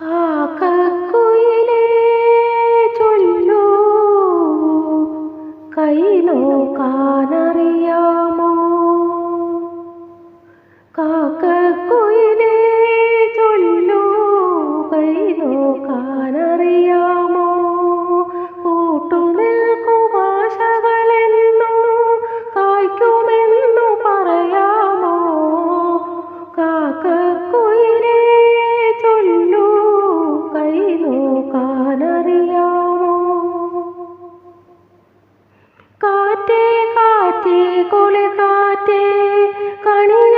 കാക്കക്കുയിലേ ചൊല്ലൂ. കൈ നോക്കാനറിയാമോ? കാക്കക്കുയിലേ ചൊല്ലൂ. കൈ നോക്കാനറിയാമോ? কাটে কানে